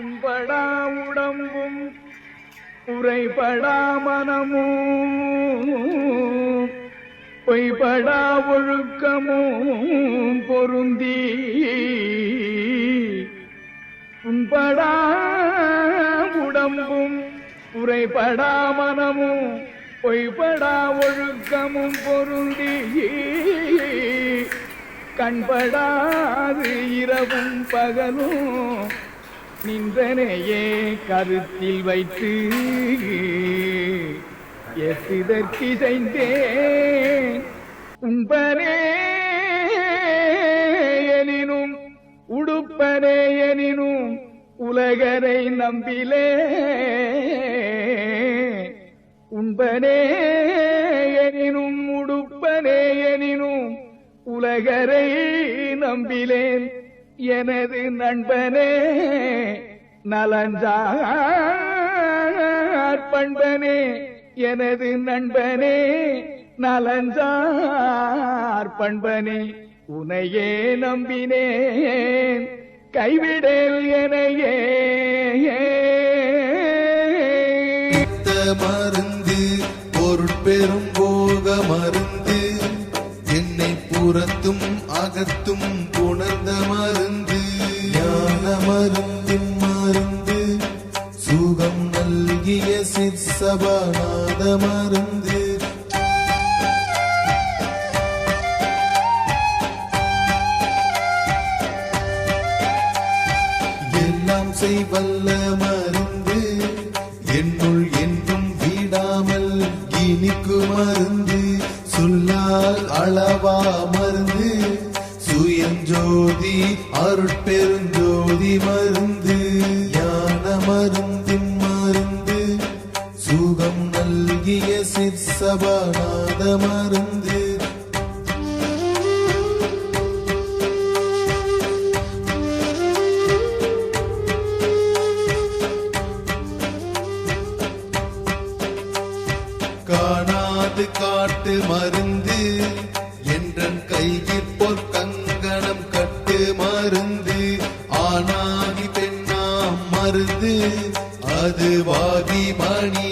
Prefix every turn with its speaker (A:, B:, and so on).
A: உம்படா உடம்பும் உரைபடா மனமும். பொய்படா ஒழுக்கமும் பொருந்தி. உம்படா உடம்பும் உரைபடா மனமும். பொய்படா ஒழுக்கமும் பொருந்தி. கண்படாது இரவும் பகலும். நின்றனையே கருத்தில் வைத்து எசிதற்கிசைந்தேன். உண்பனே எனினும் உடுப்பனே எனினும் உலகரை நம்பிலே. உண்பனே எனினும் உடுப்பனே எனினும் உலகரை நம்பிலேன். எனது நண்பனே நலஞ்சார் பண்பனே எனது நண்பனே நலஞ்சார் பண்பனே உனையே நம்பினேன் கைவிடல் எனையே.
B: மருந்து பொருட்பெரும் போக மருந்து என்னை புறத்தும் அகத்தும் ஞான மருந்து சுகம் நல்கிய சிற்சபாநாத மருந்து எல்லாம் செய்வல்ல மருந்து என்னுள் என்றும் வீடாமல் இனிக்கு மருந்து சொல்லால் அளவா மருந்து ஜோதி அருட்பெருஞ்சோதி மருந்து. ஞான மருந்தின் மருந்து. சுகம் நல்கிய சிற்சபாநாத மருந்து. காணாது காட்டு மருந்து. மருந்து அது வாதி மணி